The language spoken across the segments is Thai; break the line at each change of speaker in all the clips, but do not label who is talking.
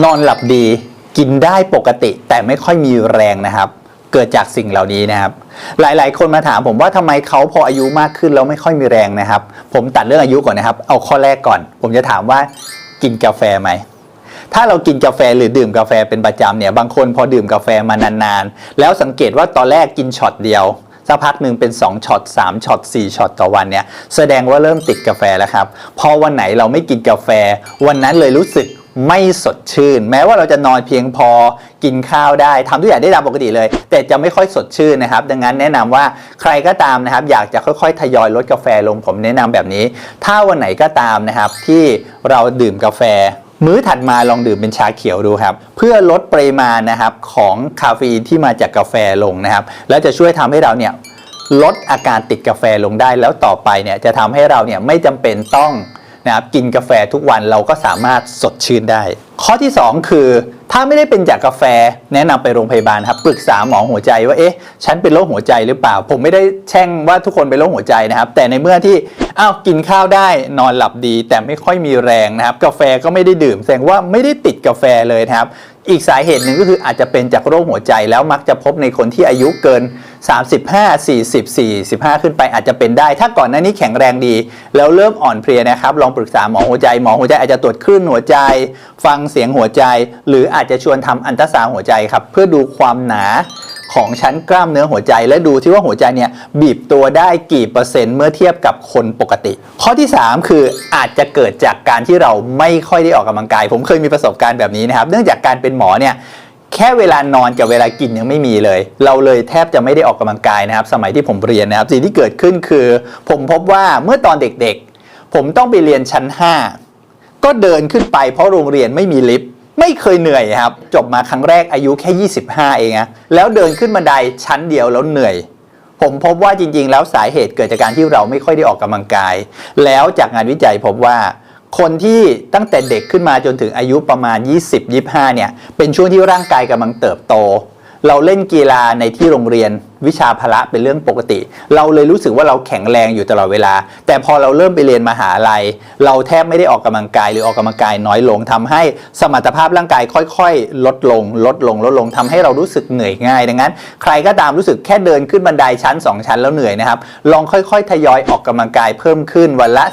นอนหลับดี กินได้ปกติแต่ไม่ค่อยมีแรงนะครับ เกิดจากสิ่งเหล่านี้นะครับ หลายๆ คนมาถามผมว่าทำไมเขาพออายุมากขึ้นแล้วไม่ค่อยมีแรงนะครับ ผมตัดเรื่องอายุก่อนนะครับ เอาข้อแรกก่อน ผมจะถามว่ากินกาแฟไหมถ้าเรากินกาแฟหรือดื่มกาแฟเป็นประจำเนี่ยบางคนพอดื่มกาแฟมานานๆ แล้วสังเกตว่าตอนแรกกินช็อตเดียวสักพักหนึ่งเป็น2ช็อต3ช็อต4ช็อตต่อวันเนี่ยแสดงว่าเริ่มติดกาแฟแล้วครับ พอวันไหนเราไม่กินกาแฟ วันนั้นเลยรู้สึก ไม่สดชื่น แม้ว่าเราจะนอนเพียงพอกินข้าวได้ทำทุกอย่างได้ตามปกติเลย แต่จะไม่ค่อยสดชื่นนะครับ ดังนั้นแนะนำว่าใครก็ตามนะครับ อยากจะค่อยๆ ทยอยลดกาแฟลงผมแนะนำแบบนี้ ถ้าวันไหนก็ตามนะครับที่เราดื่มกาแฟมื้อถัดมาลองดื่มเป็นชาเขียวดูครับ เพื่อลดปริมาณนะครับของคาเฟอีนที่มาจากกาแฟลงนะครับ แล้วจะช่วยทำให้เราเนี่ยลดอาการติดกาแฟลงได้แล้วต่อไปเนี่ยจะทำให้เราเนี่ยไม่จำเป็นต้อง นะครับกินกาแฟทุกวันเราก็สามารถสดชื่นได้ ข้อที่ 2 คือ ถ้าไม่ได้เป็นจากกาแฟแนะนำไปโรงพยาบาลครับปรึกษาหมอหัวใจว่าเอ๊ะฉันเป็นโรคหัวใจหรือเปล่า ผมไม่ได้แช่งว่าทุกคนเป็นโรคหัวใจนะครับ แต่ในเมื่อที่อ้าวกินข้าวได้นอนหลับดี แต่ไม่ค่อยมีแรงนะครับ กาแฟก็ไม่ได้ดื่มแสดงว่าไม่ได้ติดกาแฟเลยนะครับ อีกสาเหตุหนึ่งก็คืออาจจะเป็นจากโรคหัวใจแล้วมักจะพบในคนที่อายุเกิน 35 40 45 ขึ้นไปอาจจะเป็นได้ ถ้าก่อนหน้านี้แข็งแรงดี แล้วเริ่มอ่อนเพลียนะครับ ลองปรึกษาหมอหัวใจ หมอหัวใจอาจจะตรวจคลื่นหัวใจ ฟังเสียงหัวใจ หรืออาจจะชวนทำอันตราซาวด์หัวใจครับ เพื่อดูความหนา ของชั้นกล้ามเนื้อหัวใจ และดูที่ว่าหัวใจเนี่ยบีบตัวได้กี่เปอร์เซ็นต์เมื่อเทียบกับคนปกติ ข้อที่ 3 คืออาจจะเกิดจากการที่เราไม่ค่อยได้ออกกำลังกาย ผมเคยมีประสบการณ์แบบนี้นะครับ เนื่องจากการเป็นหมอเนี่ยแค่เวลานอนกับเวลากินยังไม่มีเลย เราเลยแทบจะไม่ได้ออกกำลังกายนะครับ สมัยที่ผมเรียนนะครับ สิ่งที่เกิดขึ้นคือ ผมพบว่าเมื่อตอนเด็กๆ ผมต้องไปเรียนชั้น 5 ก็เดินขึ้นไปเพราะโรงเรียนไม่มีลิฟต์ ไม่เคยเหนื่อยครับ จบมาครั้งแรกอายุแค่ 25 เองนะแล้วเดินขึ้นบันไดชั้นเดียวแล้วเหนื่อย ผมพบว่าจริง ๆ แล้วสาเหตุเกิดจากการที่เราไม่ค่อยได้ออกกำลังกาย แล้วจากงานวิจัยพบว่าคนที่ตั้งแต่เด็กขึ้นมาจนถึงอายุประมาณ 20-25 เนี่ย เป็นช่วงที่ร่างกายกำลังเติบโต เราเล่นกีฬาในที่โรงเรียน วิชาพละเป็นเรื่องปกติ เราเลยรู้สึกว่าเราแข็งแรงอยู่ตลอดเวลา แต่พอเราเริ่มไปเรียนมหาลัย เราแทบไม่ได้ออกกำลังกายหรือออกกำลังกายน้อยลงทำให้สมรรถภาพร่างกายค่อยๆ ลดลง ลดลงลดลงทำให้เรารู้สึกเหนื่อยง่าย ดังนั้น ใครก็ตามรู้สึกแค่เดินขึ้นบันไดชั้น 2 ชั้นแล้วเหนื่อยนะครับลองค่อยๆ ทยอยออกกำลังกายเพิ่มขึ้นวันละ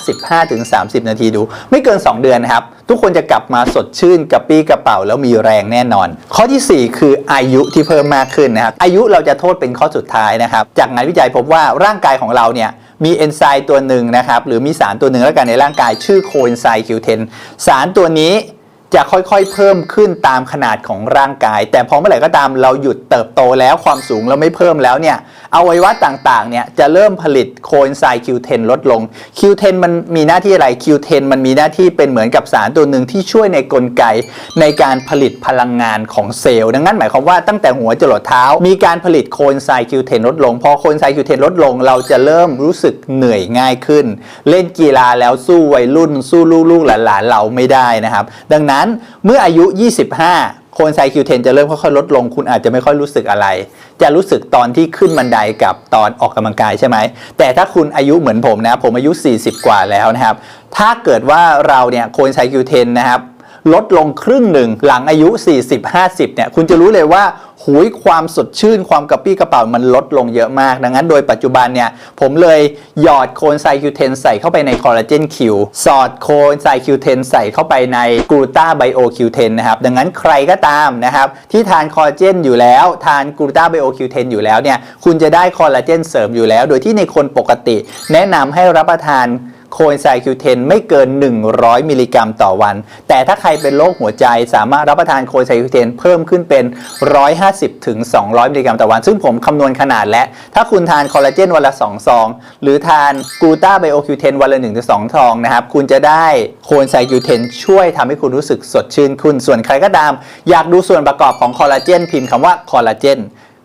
15-30 นาทีดู ไม่เกิน 2 เดือนนะครับทุกคนจะกลับมาสดชื่นกระปี้กระเป๋าแล้วมีแรงแน่นอน ข้อทีสี่4 คืออายุที่เพิ่มมากขึ้นนะครับอายุเราจะโทษเป็นข้อสุดท้ายนะครับ จากงานวิจัยพบว่าร่างกายของเราเนี่ยมีเอนไซม์ตัวหนึ่งนะครับหรือมีสารตัวหนึ่งแล้วกันในร่างกายชื่อโคเอนไซม์คิวเทนสารตัวนี้ จะค่อยๆ เพิ่มขึ้นตามขนาดของร่างกาย แต่พอเมื่อไหร่ก็ตามเราหยุดเติบโตแล้วความสูงเราไม่เพิ่มแล้วเนี่ยอวัยวะต่างๆเนี่ยจะเริ่มผลิตโคเอนไซม์ Q10 ลดลง Q10 มันมีหน้าที่อะไร Q10 มันมีหน้าที่เป็นเหมือนกับสารตัวหนึ่งที่ช่วยในกลไก ในการผลิตพลังงานของเซลล์ ดังนั้นหมายความว่าตั้งแต่หัวจรดเท้า มีการผลิตโคเอนไซม์ Q10 ลดลง พอโคเอนไซม์ Q10 ลดลง เราจะเริ่มรู้สึกเหนื่อยง่ายขึ้น เล่นกีฬาแล้วสู้วัยรุ่น สู้ลูกๆหลานๆเราไม่ได้นะครับ ดังนั้นเมื่ออายุ 25 โคนไซคิวเทนจะเริ่มค่อยๆลดลง คุณอาจจะไม่ค่อยรู้สึกอะไร จะรู้สึกตอนที่ขึ้นบันไดกับตอนออกกำลังกายใช่ไหม แต่ถ้าคุณอายุเหมือนผมนะ ผมอายุ 40 กว่าแล้วนะครับ ถ้าเกิดว่าเราเนี่ยโคนไซคิวเทนนะครับ ลดลงครึ่งหนึ่งหลังอายุ 40-50 เนี่ย คุณจะรู้เลยว่าหุยความสดชื่นความกระปี้กระเป๋ามันลดลงเยอะมาก ดังนั้นโดยปัจจุบันเนี่ย ผมเลยหยอดโคนไซคิวเทนใส่เข้าไปในคอลลาเจนคิวสอดโคนไซคิวเทนใส่เข้าไปในกลูตาไบโอคิวเทนนะครับ ดังนั้นใครก็ตามนะครับ ที่ทานคอลลาเจนอยู่แล้ว ทานกลูตาไบโอคิวเทนอยู่แล้วเนี่ย คุณจะได้คอลลาเจนเสริมอยู่แล้ว โดยที่ในคนปกติ แนะนำให้รับประทาน โคเอนไซม์ Q10 ไม่เกิน 100 มิลลิกรัมต่อวัน แต่ถ้าใครเป็นโรคหัวใจสามารถรับประทานโคเอนไซม์ Q10 เทนเพิ่มขึ้นเป็น 150ถึง200 มิลลิกรัมต่อวัน ซึ่งผมคำนวณขนาดและ ถ้าคุณทานคอลลาเจนวันละ 2 ซอง หรือทานกูต้าไบโอ Q10 วันละ 1-2 ซองนะครับ คุณจะได้โคเอนไซม์ Q10 ช่วยทำให้คุณรู้สึกสดชื่นขึ้นส่วนใครก็ตาม อยากดูส่วนประกอบของคอลลาเจนพิมพ์คำว่าคอลลาเจน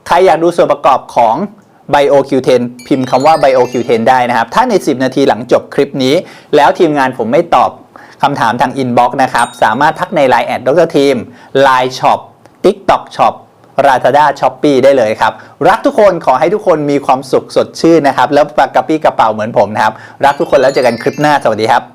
ใครอยากดูส่วนประกอบของ BioQ10 พิมพ์คำว่า BioQ10 ได้นะครับ ถ้าใน 10 นาทีหลังจบคลิปนี้ แล้วทีมงานผมไม่ตอบคำถามทางอินบ็อกซ์นะครับ สามารถทักใน Line แอดดรทีม Line Shop TikTok Shop Lazada Shopee ได้เลยครับ รักทุกคนขอให้ทุกคนมีความสุขสดชื่นนะครับ แล้วปากกระปี้กระเป๋าเหมือนผมนะครับ รักทุกคนแล้วเจอกันคลิปหน้า สวัสดีครับ